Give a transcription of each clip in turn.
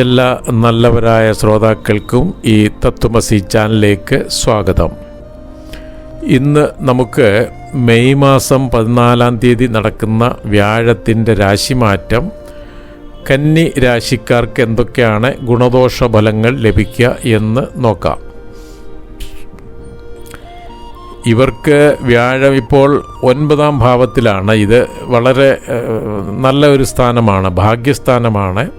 എല്ലാ നല്ലവരായ ശ്രോതാക്കൾക്കും ഈ തത്വമസി ചാനലിലേക്ക് സ്വാഗതം. ഇന്ന് നമുക്ക് മെയ് മാസം പതിനാലാം തീയതി നടക്കുന്ന വ്യാഴത്തിന്റെ രാശിമാറ്റം കന്നി രാശിക്കാർക്ക് എന്തൊക്കെയാണ് ഗുണദോഷ ഫലങ്ങൾ ലഭിക്കുക എന്ന് നോക്കാം. ഇവർക്ക് വ്യാഴം ഇപ്പോൾ ഒൻപതാം ഭാവത്തിലാണ്. ഇത് വളരെ നല്ല ഒരു സ്ഥാനമാണ് ഭാഗ്യസ്ഥാനമാണ്.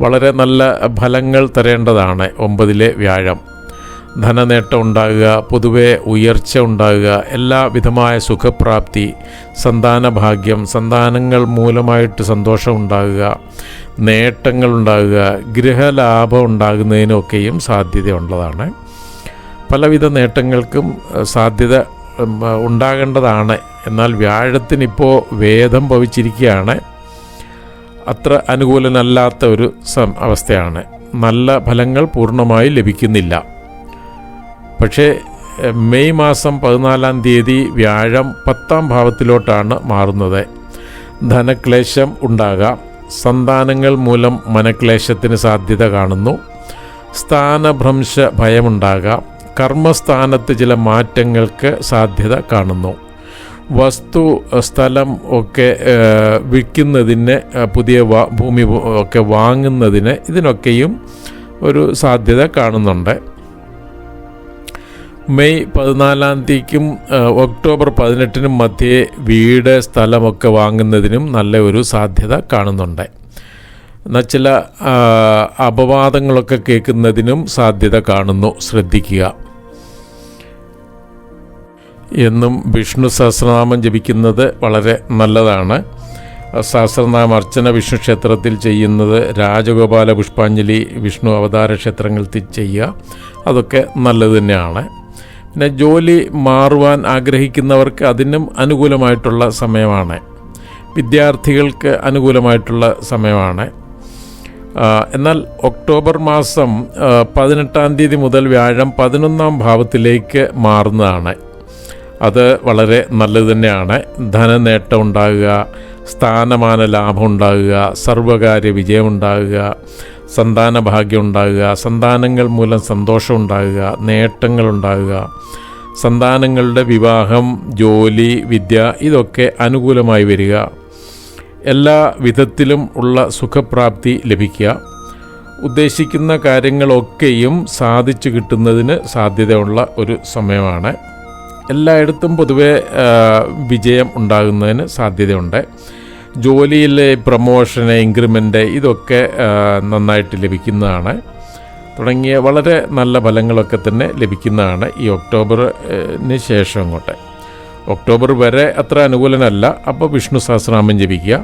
വളരെ നല്ല ഫലങ്ങൾ തരേണ്ടതാണ് ഒമ്പതിലെ വ്യാഴം. ധനനേട്ടം ഉണ്ടാകുക പൊതുവെ ഉയർച്ച ഉണ്ടാകുക എല്ലാവിധമായ സുഖപ്രാപ്തി സന്താന ഭാഗ്യം സന്താനങ്ങൾ മൂലമായിട്ട് സന്തോഷം ഉണ്ടാകുക നേട്ടങ്ങൾ ഉണ്ടാകുക ഗൃഹലാഭം ഉണ്ടാകുന്നതിനൊക്കെയും സാധ്യതയുള്ളതാണ്. പലവിധ നേട്ടങ്ങൾക്കും സാധ്യത ഉണ്ടാകേണ്ടതാണ്. എന്നാൽ വ്യാഴത്തിനിപ്പോൾ വേദം ഭവിച്ചിരിക്കുകയാണ് അത്ര അനുകൂലനല്ലാത്ത ഒരു അവസ്ഥയാണ്. നല്ല ഫലങ്ങൾ പൂർണമായി ലഭിക്കുന്നില്ല. പക്ഷേ മെയ് മാസം പതിനാലാം തീയതി വ്യാഴം പത്താം ഭാവത്തിലോട്ടാണ് മാറുന്നത്. ധനക്ലേശം ഉണ്ടാകാം. സന്താനങ്ങൾ മൂലം മനക്ലേശത്തിന് സാധ്യത കാണുന്നു. സ്ഥാനഭ്രംശ ഭയമുണ്ടാകാം. കർമ്മസ്ഥാനത്ത് ചില മാറ്റങ്ങൾക്ക് സാധ്യത കാണുന്നു. വസ്തു സ്ഥലം ഒക്കെ വിൽക്കുന്നതിന് പുതിയ ഭൂമി ഒക്കെ വാങ്ങുന്നതിന് ഇതിനൊക്കെയും ഒരു സാധ്യത കാണുന്നുണ്ട്. മെയ് പതിനാലാം തീയതിക്കും ഒക്ടോബർ പതിനെട്ടിനും മധ്യേ വീട് സ്ഥലമൊക്കെ വാങ്ങുന്നതിനും നല്ല ഒരു സാധ്യത കാണുന്നുണ്ട്. എന്നാൽ ചില അപവാദങ്ങളൊക്കെ കേൾക്കുന്നതിനും സാധ്യത കാണുന്നു. ശ്രദ്ധിക്കുക. എന്നും വിഷ്ണു സഹസ്രനാമം ജപിക്കുന്നത് വളരെ നല്ലതാണ്. സഹസ്രനാമ അർച്ചന വിഷ്ണു ക്ഷേത്രത്തിൽ ചെയ്യുന്നത് രാജഗോപാല പുഷ്പാഞ്ജലി വിഷ്ണു അവതാര ക്ഷേത്രങ്ങളിൽ ചെയ്യുക അതൊക്കെ നല്ലത് തന്നെയാണ്. പിന്നെ ജോലി മാറുവാൻ ആഗ്രഹിക്കുന്നവർക്ക് അതിനും അനുകൂലമായിട്ടുള്ള സമയമാണ്. വിദ്യാർത്ഥികൾക്ക് അനുകൂലമായിട്ടുള്ള സമയമാണ്. എന്നാൽ ഒക്ടോബർ മാസം പതിനെട്ടാം തീയതി മുതൽ വ്യാഴം പതിനൊന്നാം ഭാവത്തിലേക്ക് മാറുന്നതാണ്. അത് വളരെ നല്ലത് തന്നെയാണ്. ധനനേട്ടം ഉണ്ടാകുക സ്ഥാനമാന ലാഭം ഉണ്ടാകുക സർവകാര്യ വിജയമുണ്ടാകുക സന്താന ഭാഗ്യം ഉണ്ടാകുക സന്താനങ്ങൾ മൂലം സന്തോഷം ഉണ്ടാകുക നേട്ടങ്ങൾ ഉണ്ടാകുക സന്താനങ്ങളുടെ വിവാഹം ജോലി വിദ്യ ഇതൊക്കെ അനുകൂലമായി വരിക. എല്ലാ വിധത്തിലും ഉള്ള സുഖപ്രാപ്തി ലഭിക്കുക. ഉദ്ദേശിക്കുന്ന കാര്യങ്ങളൊക്കെയും സാധിച്ചു കിട്ടുന്നതിന് സാധ്യതയുള്ള ഒരു സമയമാണ്. എല്ലായിടത്തും പൊതുവെ വിജയം ഉണ്ടാകുന്നതിന് സാധ്യതയുണ്ട്. ജോലിയിലെ പ്രമോഷന് ഇൻക്രിമെന്റ് ഇതൊക്കെ നന്നായിട്ട് ലഭിക്കുന്നതാണ്. തുടങ്ങിയ വളരെ നല്ല ഫലങ്ങളൊക്കെ തന്നെ ലഭിക്കുന്നതാണ് ഈ ഒക്ടോബറിന് ശേഷം അങ്ങോട്ട്. ഒക്ടോബർ വരെ അത്ര അനുകൂലനല്ല. അപ്പോൾ വിഷ്ണു സഹസ്രനാമം ജപിക്കുക.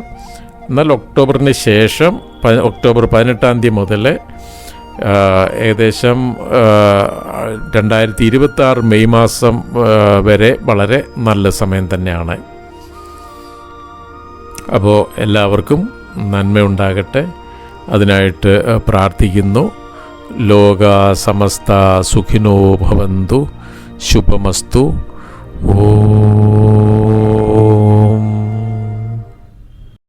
എന്നാൽ ഒക്ടോബറിന് ശേഷം ഒക്ടോബർ പതിനെട്ടാം തീയതി മുതൽ ഏകദേശം രണ്ടായിരത്തി ഇരുപത്തി ആറ് മെയ് മാസം വരെ വളരെ നല്ല സമയം തന്നെയാണ്. അപ്പോൾ എല്ലാവർക്കും നന്മയുണ്ടാകട്ടെ അതിനായിട്ട് പ്രാർത്ഥിക്കുന്നു. ലോക സമസ്ത സുഖിനോ ഭവന്തു. ശുഭമസ്തു. ഓ